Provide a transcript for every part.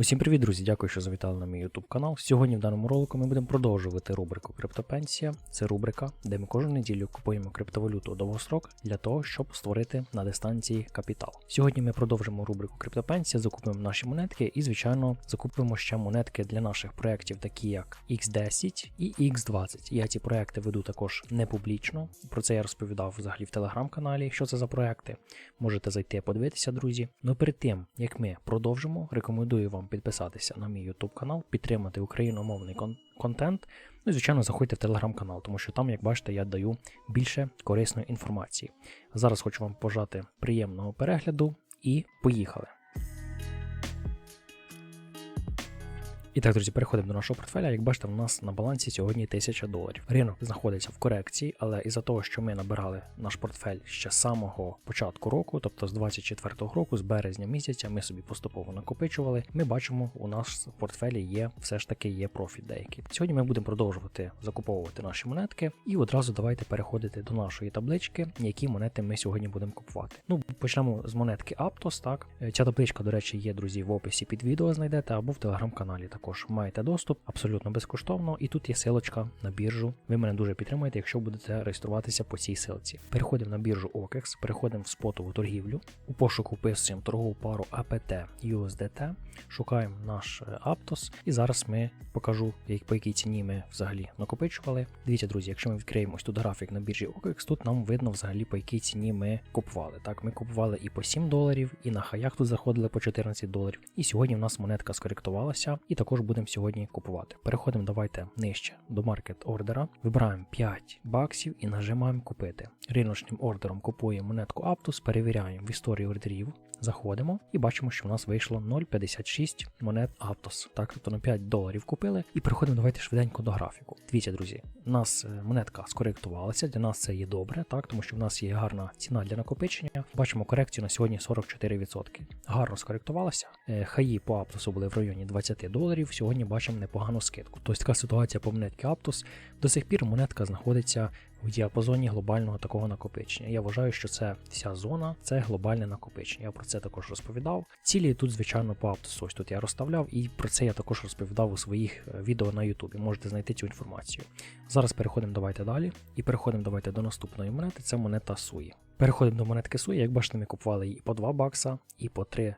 Усім привіт, друзі! Дякую, що завітали на мій YouTube канал. Сьогодні в даному ролику ми будемо продовжувати рубрику Криптопенсія. Це рубрика, де ми кожну неділю купуємо криптовалюту довгострок для того, щоб створити на дистанції капітал. Сьогодні ми продовжимо рубрику Криптопенсія, закупимо наші монетки і, звичайно, закупимо ще монетки для наших проєктів, такі як X10 і X20. Я ці проекти веду також не публічно. Про це я розповідав взагалі в телеграм-каналі, що це за проекти. Можете зайти подивитися, друзі. Ну перед тим як ми продовжимо, рекомендую вам підписатися на мій YouTube канал, підтримати україномовний кон- контент. Ну і звичайно, заходьте в телеграм-канал, тому що там, як бачите, я даю більше корисної інформації. Зараз хочу вам пожати приємного перегляду і поїхали. І так, друзі, переходимо до нашого портфеля. Як бачите, у нас на балансі сьогодні 1000 доларів. Ринок знаходиться в корекції, але із-за того, що ми набирали наш портфель ще з самого початку року, тобто з 24-го року, з березня місяця, ми собі поступово накопичували. Ми бачимо, у нас в портфелі є все ж таки є профіт деякий. Сьогодні ми будемо продовжувати закуповувати наші монетки, і одразу давайте переходити до нашої таблички, які монети ми сьогодні будемо купувати. Ну, почнемо з монетки Aptos. Так, Е, ця табличка, до речі, є, друзі, в описі під відео знайдете або в телеграм-каналі. Також маєте доступ абсолютно безкоштовно, і тут є силочка на біржу. Ви мене дуже підтримуєте, якщо будете реєструватися по цій силці. Переходимо на біржу OKEX, переходимо в спотову торгівлю. У пошуку вписуємо торгову пару APT USDT, шукаємо наш е, Aptos, і зараз ми покажу, по якій ціні ми взагалі накопичували. Дивіться, друзі, якщо ми відкриємо ось тут графік на біржі OKEX, тут нам видно взагалі по якій ціні ми купували. Так, ми купували і по 7 доларів, і на хаях тут заходили по 14 доларів. І сьогодні в нас монетка скоректувалася, і також будемо сьогодні купувати. Переходимо давайте нижче до маркет ордера, вибираємо 5 баксів і нажимаємо купити. Риночним ордером купуємо монетку Aptus, перевіряємо в історії ордерів. Заходимо і бачимо, що в нас вийшло 0,56 монет Aptos. Так, тобто на 5 доларів купили. І переходимо давайте швиденько до графіку. Дивіться, друзі, у нас е, монетка скоректувалася. Для нас це є добре, так, тому що в нас є гарна ціна для накопичення. Бачимо корекцію на сьогодні 44%. Гарно скоректувалася. Е, Хаї по Аптосу були в районі 20 доларів. Сьогодні бачимо непогану скидку. Тобто така ситуація по монетці Aptos. До сих пір монетка знаходиться в діапазоні глобального такого накопичення. Я вважаю, що це вся зона, це глобальне накопичення. Я про це також розповідав. Цілі тут, звичайно, по Аптосу. Ось тут я розставляв, і про це я також розповідав у своїх е, відео на Ютубі. Можете знайти цю інформацію. Зараз переходимо давайте далі. І переходимо давайте до наступної монети. Це монета Суї. Переходимо до монетки Суї. Як бачите, ми купували її по 2 бакса, і по 3 чо-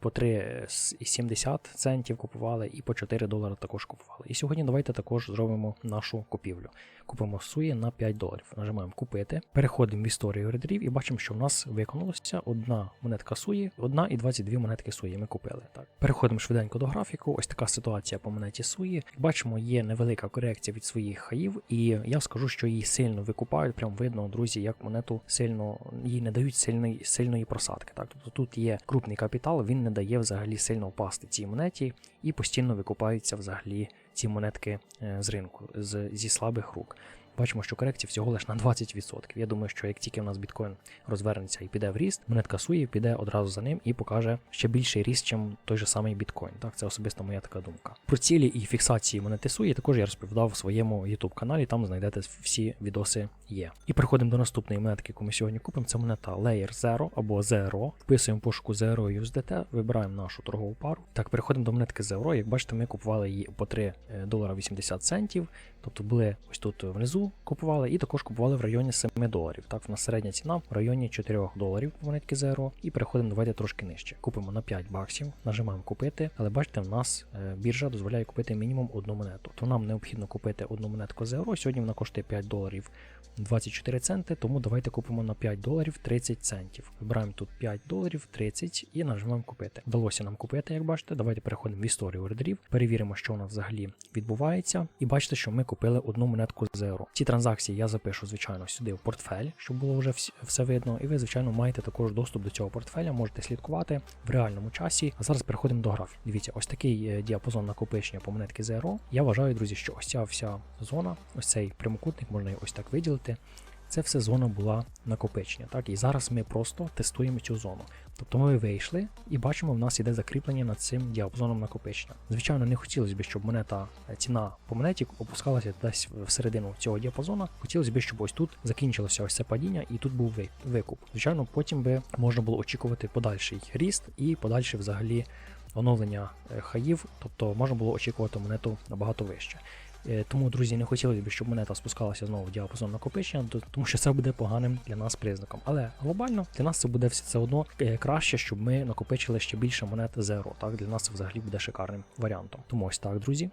по 3,70 центів купували і по 4 долари також купували. І сьогодні давайте також зробимо нашу купівлю. Купимо суї на 5 доларів. Нажимаємо купити. Переходимо в історію ордерів і бачимо, що в нас виконалося одна монетка суї, одна і 22 монетки суї. Ми купили. Так. Переходимо швиденько до графіку. Ось така ситуація по монеті суї. Бачимо, є невелика корекція від своїх хаїв, і я скажу, що її сильно викупають. Прям видно, друзі, як монету сильно їй не дають сильної, сильної просадки. Так, тобто тут є крупний капітал, він не дає взагалі сильно впасти цій монеті, і постійно викупаються взагалі ці монетки е, з ринку з, зі слабих рук. Бачимо, що корекція всього лише на 20%. Я думаю, що як тільки в нас біткоін розвернеться і піде в ріст, монетка Суї піде одразу за ним і покаже ще більший ріст, ніж той же самий біткоін. Так, це особисто моя така думка. Про цілі і фіксації монети Суї також я розповідав в своєму YouTube каналі, там знайдете всі відоси є. І переходимо до наступної монетки, яку ми сьогодні купимо. Це монета Layer Zero або Zero. Вписуємо пошуку Zero USDT, вибираємо нашу торгову пару. Так, переходимо до монетки Zero. Як бачите, ми купували її по 3 долара 80 центів. Тобто були ось тут внизу купували і також купували в районі 7 доларів. Так, в нас середня ціна в районі 4 доларів монетки Zero. І переходимо давайте трошки нижче. Купимо на 5 баксів, нажимаємо купити, але бачите, в нас е, біржа дозволяє купити мінімум одну монету. То нам необхідно купити одну монетку Zero. Сьогодні вона коштує 5 доларів 24 центи, тому давайте купимо на 5 доларів 30 центів. Вибираємо тут 5 доларів 30 і нажимаємо купити. Вдалося нам купити, як бачите. Давайте переходимо в історію ордерів, перевіримо, що нас взагалі відбувається. І бачите, що ми купили одну монетку Zero. Ці транзакції я запишу, звичайно, сюди в портфель, щоб було вже все видно. І ви, звичайно, маєте також доступ до цього портфеля, можете слідкувати в реальному часі. А зараз переходимо до графіку. Дивіться, ось такий е, діапазон накопичення по монетки ZRO. Я вважаю, друзі, що ось ця вся зона, ось цей прямокутник, можна ось так виділити. Це все зона була накопичення. Так, і зараз ми просто тестуємо цю зону. Тобто ми вийшли і бачимо, в нас іде закріплення над цим діапазоном накопичення. Звичайно, не хотілося б, щоб монета е, ціна по монеті опускалася десь всередину цього діапазону. Хотілося б, щоб ось тут закінчилося ось це падіння, і тут був викуп. Звичайно, потім би можна було очікувати подальший ріст і подальше взагалі оновлення е, хаїв, тобто можна було очікувати монету набагато вище. Е, Тому, друзі, не хотілося б, щоб монета спускалася знову в діапазон накопичення, то- тому що це буде поганим для нас признаком. Але глобально для нас це буде все все одно е, краще, щоб ми накопичили ще більше монет зеро. Так, для нас це взагалі буде шикарним варіантом. Тому ось так, друзі.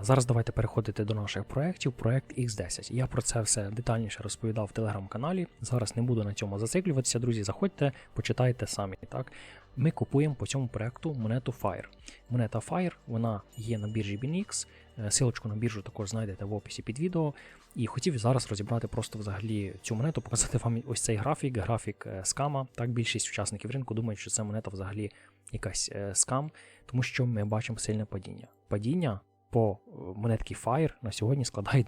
Зараз давайте переходити до наших проєктів. Проект X10. Я про це все детальніше розповідав в телеграм-каналі. Зараз не буду на цьому зациклюватися. Друзі, заходьте, почитайте самі. Так, ми купуємо по цьому проекту монету Fire. Монета Fire, вона є на біржі BNX. Е, Силочку на біржу також знайдете в описі під відео. І хотів зараз розібрати просто взагалі цю монету, показати вам ось цей графік, графік е, скама. Так, більшість учасників ринку думають, що це монета взагалі якась е, скам, тому що ми бачимо сильне падіння. Падіння по е, монетці Fire на сьогодні складає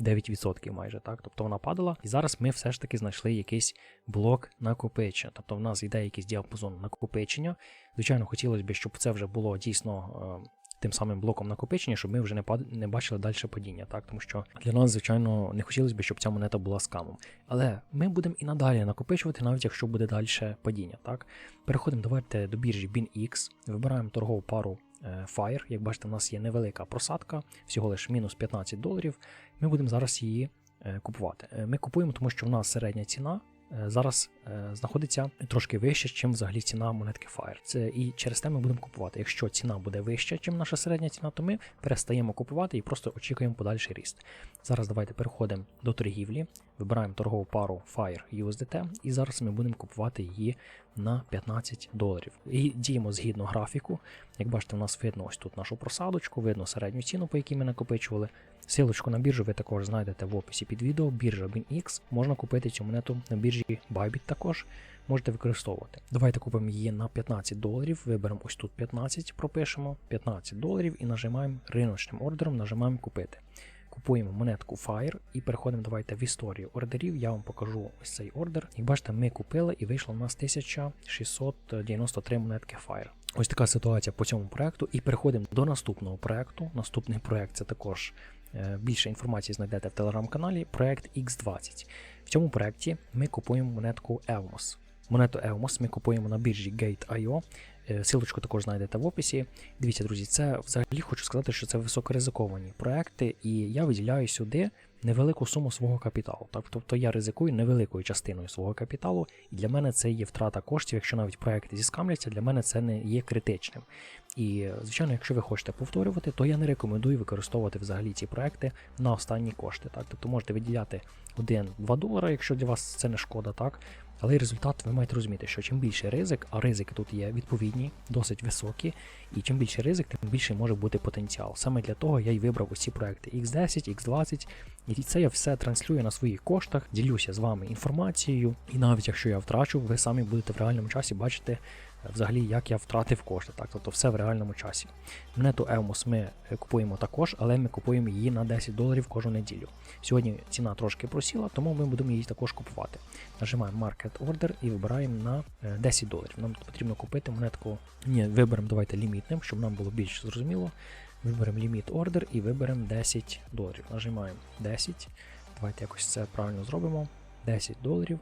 99% майже так. Тобто вона падала, і зараз ми все ж таки знайшли якийсь блок накопичення. Тобто в нас йде якийсь діапазон накопичення. Звичайно, хотілося б, щоб це вже було дійсно. е, Тим самим блоком накопичення, щоб ми вже не пад... не бачили далі падіння, так тому що для нас, звичайно, не хотілося б, щоб ця монета була скамом. Але ми будемо і надалі накопичувати, навіть якщо буде далі падіння. Так переходимо давайте до біржі BinX, вибираємо торгову пару Fire. Як бачите, в нас є невелика просадка, всього лише мінус 15 доларів. Ми будемо зараз її е, купувати. Е, Ми купуємо, тому що в нас середня ціна. Е, Зараз е, знаходиться трошки вище, ніж взагалі ціна монетки Fire. Це і через те ми будемо купувати. Якщо ціна буде вища, ніж наша середня ціна, то ми перестаємо купувати і просто очікуємо подальший ріст. Зараз давайте переходимо до торгівлі, вибираємо торгову пару Fire USDT, і зараз ми будемо купувати її на 15 доларів. І діємо згідно графіку. Як бачите, у нас видно ось тут нашу просадочку, видно середню ціну, по якій ми накопичували. Силочку на біржу ви також знайдете в описі під відео. Біржа BinX. Можна купити цю монету на біржі Bybit також. Можете використовувати. Давайте купимо її на 15 доларів. Виберемо ось тут 15, пропишемо 15 доларів і нажимаємо риночним ордером, нажимаємо купити. Купуємо монетку Fire і переходимо давайте в історію ордерів. Я вам покажу ось цей ордер. Як бачите, ми купили і вийшло у нас 1693 монетки Fire. Ось така ситуація по цьому проекту. І переходимо до наступного проекту. Наступний проект це також більше інформації знайдете в телеграм-каналі. Проект X20. В цьому проєкті ми купуємо монетку Elmos. Монету Elmos ми купуємо на біржі Gate.io. Е, Силочку також знайдете в описі. Дивіться, друзі, це взагалі хочу сказати, що це високоризиковані проекти, і я виділяю сюди невелику суму свого капіталу. Так, тобто я ризикую невеликою частиною свого капіталу, і для мене це є втрата коштів. Якщо навіть проекти зіскамляться, для мене це не є критичним. І, звичайно, якщо ви хочете повторювати, то я не рекомендую використовувати взагалі ці проекти на останні кошти. Так, тобто можете виділяти 1-2 долари, якщо для вас це не шкода, так. Але результат ви маєте розуміти, що чим більше ризик, а ризики тут є відповідні, досить високі, і чим більше ризик, тим більше може бути потенціал. Саме для того я й вибрав усі проекти X10, X20, і це я все транслюю на своїх коштах, ділюся з вами інформацією, і навіть якщо я втрачу, ви самі будете в реальному часі бачити взагалі, як я втратив кошти. Так, тобто все в реальному часі. Монету Evmos ми е, купуємо також, але ми купуємо її на 10 доларів кожну неділю. Сьогодні ціна трошки просіла, тому ми будемо її також купувати. Нажимаємо Market Order і вибираємо на е, 10 доларів. Нам потрібно купити монетку. Ні, виберемо давайте лімітним, щоб нам було більш зрозуміло. Виберемо ліміт ордер і виберемо 10 доларів. Нажимаємо 10. Давайте якось це правильно зробимо. 10 доларів.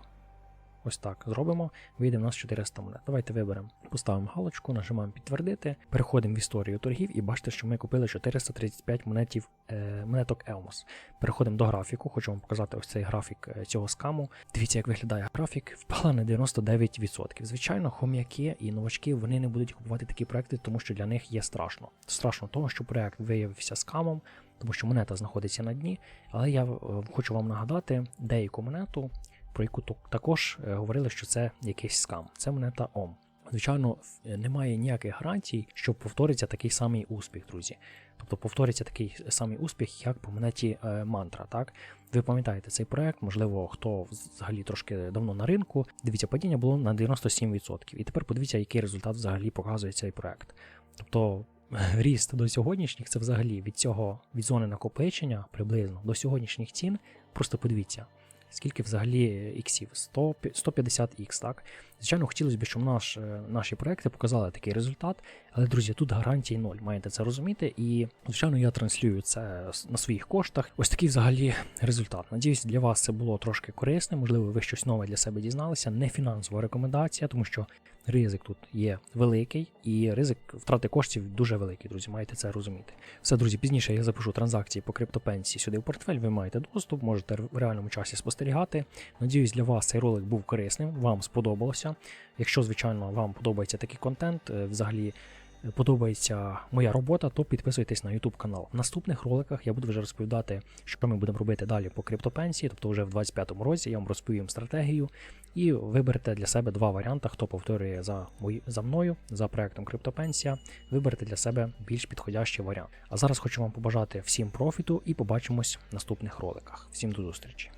Ось так зробимо. Вийде в нас 400 монет. Давайте виберемо, поставимо галочку, нажимаємо підтвердити, переходимо в історію торгів і бачите, що ми купили 435 монетів, е, монеток Elmos. Переходимо до графіку, хочу вам показати ось цей графік е, цього скаму. Дивіться, як виглядає графік. Впала на 99%. Звичайно, хом'яки і новачки вони не будуть купувати такі проекти, тому що для них є страшно. Страшно того, що проект виявився скамом, тому що монета знаходиться на дні. Але я е, хочу вам нагадати деяку монету, про яку також е, говорили, що це якийсь скам. Це монета ОМ. Звичайно, немає ніяких гарантій, що повториться такий самий успіх, друзі. Тобто повториться такий самий успіх, як по монеті е, мантра. Так ви пам'ятаєте цей проект, можливо, хто взагалі трошки давно на ринку. Дивіться, падіння було на 97%. І тепер подивіться, який результат взагалі показує цей проект. Тобто ріст до сьогоднішніх це взагалі від цього від зони накопичення приблизно до сьогоднішніх цін. Просто подивіться, скільки взагалі іксів 100, 150 ікс, так? Звичайно, хотілося б, щоб наш, е, наші проекти показали такий результат, але, друзі, тут гарантії ноль, маєте це розуміти. І, звичайно, я транслюю це на своїх коштах. Ось такий взагалі результат. Надіюсь, для вас це було трошки корисне, можливо, ви щось нове для себе дізналися. Не фінансова рекомендація, тому що ризик тут є великий, і ризик втрати коштів дуже великий, друзі, маєте це розуміти. Все, друзі, пізніше я запишу транзакції по криптопенсії сюди в портфель. Ви маєте доступ, можете в реальному часі спостерігати. Надіюсь, для вас цей ролик був корисним, вам сподобалося. Якщо, звичайно, вам подобається такий контент, е, взагалі е, подобається моя робота, то підписуйтесь на YouTube канал. В наступних роликах я буду вже розповідати, що ми будемо робити далі по криптопенсії, тобто вже в 25-му році я вам розповім стратегію і виберете для себе два варіанти, хто повторює за мої за мною, за проектом Криптопенсія. Виберете для себе більш підходящий варіант. А зараз хочу вам побажати всім профіту і побачимось в наступних роликах. Всім до зустрічі!